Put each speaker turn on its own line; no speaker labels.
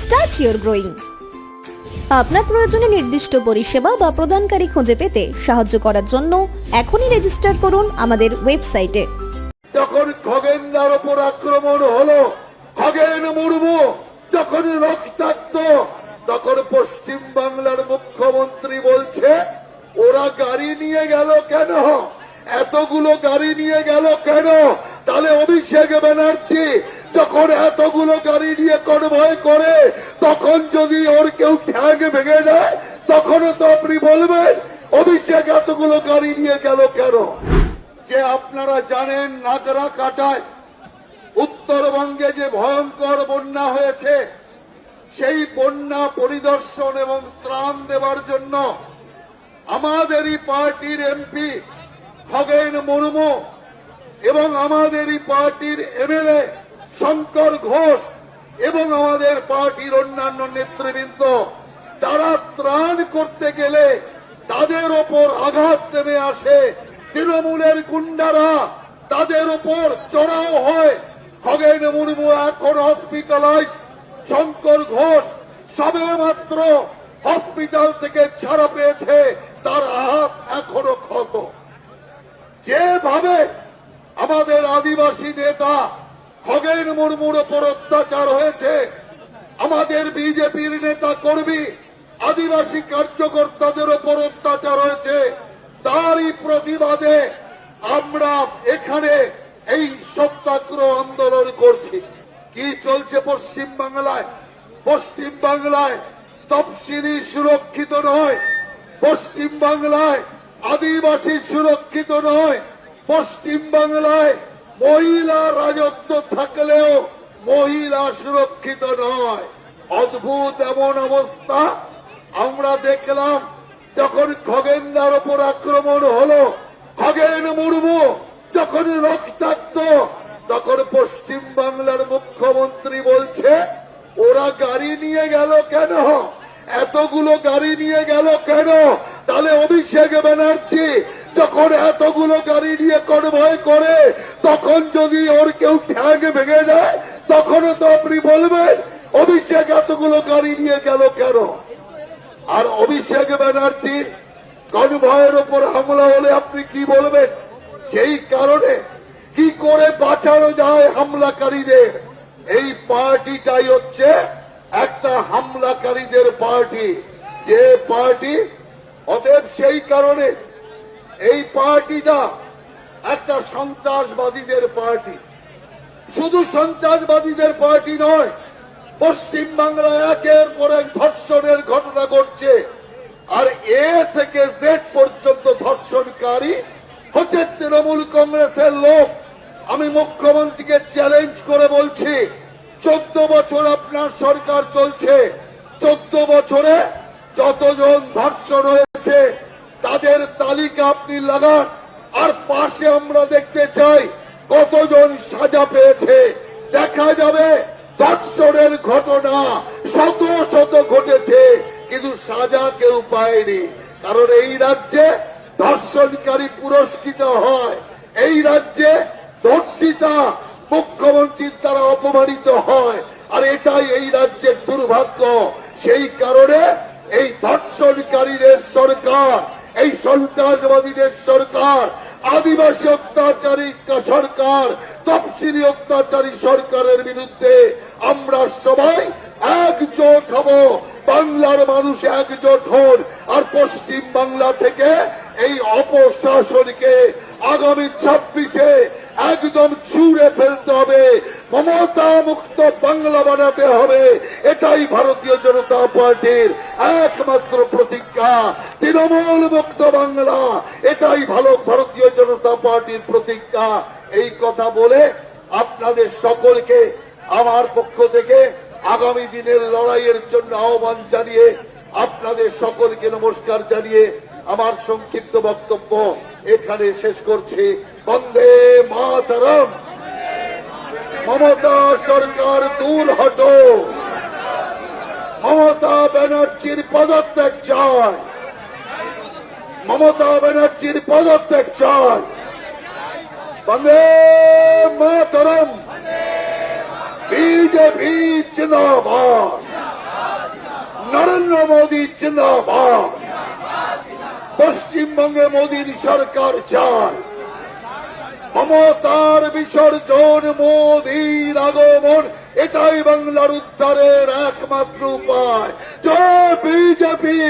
start your growing আপনার প্রয়োজনে নির্দিষ্ট পরিষেবা বা প্রদানকারী খুঁজে পেতে সাহায্য করার জন্য এখনই রেজিস্টার করুন আমাদের ওয়েবসাইটে
যখন খগেনদার ওপর আক্রমণ হলো, খগেন মুর্মু যখন রক্তাক্ত, তখন পশ্চিম বাংলার মুখ্যমন্ত্রী বলছে, ওরা গাড়ি নিয়ে গেল কেন? এতগুলো গাড়ি নিয়ে গেল কেন? তাহলে অভিষেক ব্যানার্জি যখন এতগুলো গাড়ি নিয়ে কনভয় করে, তখন যদি ওর কেউ ঠ্যাং ভেঙে দেয়, তখনও তো আপনি বলবেন, অভিষেক, এতগুলো গাড়ি নিয়ে গেল কেন? যে আপনারা জানেন, নাগরা কাটায় উত্তরবঙ্গে যে ভয়ঙ্কর বন্যা হয়েছে, সেই বন্যা পরিদর্শন এবং ত্রাণ দেওয়ার জন্য আমাদেরই পার্টির এমপি খগেন মুর্মু এবং আমাদেরই পার্টির এমএলএ শঙ্কর ঘোষ এবং আমাদের পার্টির অন্যান্য নেতৃবৃন্দ, তারা ত্রাণ করতে গেলে তাদের ওপর আঘাত নেমে আসে। তৃণমূলের গুন্ডারা তাদের ওপর চড়াও হয়। খগেন মুর্মু এখন হসপিটালাইজ শঙ্কর ঘোষ সবে মাত্র হসপিটাল থেকে ছাড়া পেয়েছে। তার হাত এখনও ক্ষত। যেভাবে আমাদের আদিবাসী নেতা খগেন মুর্মুর ওপর অত্যাচার হয়েছে। আমাদের বিজেপির নেতা কর্মী, আদিবাসী কার্যকর্তাদের ওপর অত্যাচার হয়েছে। তারই প্রতিবাদে আমরা এখানে এই সত্যাগ্রহ আন্দোলন করছি। কি চলছে পশ্চিম বাংলায় পশ্চিম বাংলায় তফসিলি সুরক্ষিত নয়। পশ্চিম বাংলায় আদিবাসী সুরক্ষিত নয়। পশ্চিম বাংলায় মহিলা রাজত্ব থাকলেও মহিলা সুরক্ষিত নয়। অদ্ভুত এমন অবস্থা আমরা দেখলাম যখন খগেনদার ওপর আক্রমণ হলো। খগেন মুর্মু যখন রক্তাক্ত, তখন পশ্চিম বাংলার মুখ্যমন্ত্রী বলছে, ওরা গাড়ি নিয়ে গেল কেন? এতগুলো গাড়ি নিয়ে গেল কেন? তাহলে অভিষেক ব্যানার্জি যখন এতগুলো গাড়ি নিয়ে কনভয় করে, তখন যদি ওর কেউ ঠ্যাং ভেঙে দেয় তখনও তো আপনি বলবেন, অভিষেক, এতগুলো গাড়ি নিয়ে গেল কেন? আর অভিষেক ব্যানার্জি, কনভয়ের ওপর হামলা হলে আপনি কি বলবেন? সেই কারণে কি করে বাঁচানো যায় হামলাকারীদের? এই পার্টিটাই হচ্ছে একটা হামলাকারীদের পার্টি। যে পার্টি, অতএব সেই কারণে এই পার্টিটা একটা সন্ত্রাসবাদীদের পার্টি। শুধু সন্ত্রাসবাদীদের পার্টি নয় পশ্চিম বাংলায় একের পর এক ধর্ষণের ঘটনা ঘটছে। আর এ থেকে জেড পর্যন্ত ধর্ষণকারী হচ্ছে তৃণমূল কংগ্রেসের লোক। আমি মুখ্যমন্ত্রীকে চ্যালেঞ্জ করে বলছি, চোদ্দ বছর আপনার সরকার চলছে। চোদ্দ বছরে যতজন ধর্ষণ হয়েছে তাদের তালিকা আপনি লাগান। আর পাশে আমরা দেখতে চাই কতজন সাজা পেয়েছে। দেখা যাবে ধর্ষণের ঘটনা শত শত ঘটেছে, কিন্তু সাজা কেউ পায়নি। কারণ এই রাজ্যে ধর্ষণকারী পুরস্কৃত হয়। এই রাজ্যে ধর্ষিতা মুখ্যমন্ত্রীর দ্বারা অপমানিত হয়। আর এটাই এই রাজ্যের দুর্ভাগ্য। সেই কারণে এই ধর্ষণকারীদের সরকার এই সন্ত্রাসবাদীদের সরকার, আদিবাসী অত্যাচারী সরকার, তফসিলি অত্যাচারী সরকারের বিরুদ্ধে আমরা সবাই একজোট হব। বাংলার মানুষ একজোট হন। আর পশ্চিম বাংলা থেকে এই অপশাসনকে আগামী ছাব্বিশে একদম ছুঁড়ে ফেলতে হবে। মমতা মুক্ত বাংলা বানাতে হবে। এটাই ভারতীয় জনতা পার্টির একমাত্র প্রতিজ্ঞা। তৃণমূল মুক্ত বাংলা, এটাই ভালো ভারতীয় জনতা পার্টির প্রতিজ্ঞা। এই কথা বলে আপনাদের সকলকে, আমার পক্ষ থেকে আগামী দিনের লড়াইয়ের জন্য আহ্বান জানিয়ে আপনাদের সকলকে নমস্কার জানিয়ে আমার সংক্ষিপ্ত বক্তব্য এখানে শেষ করছি। বন্দে মাতারাম। মমতা সরকার দূর হটো। মমতা ব্যানার্জির পদত্যাগ চায় মমতা ব্যানার্জির পদত্যাগ চায় বন্দে মাতরম। বিজেপি জিন্দাবাদ। নরেন্দ্র মোদী জিন্দাবাদ। পশ্চিমবঙ্গে মোদীর সরকার চায় ক্ষমতার বিসর্জন মোদীর আগমন, এটাই বাংলার উদ্ধারের একমাত্র উপায়। জয় বিজেপি!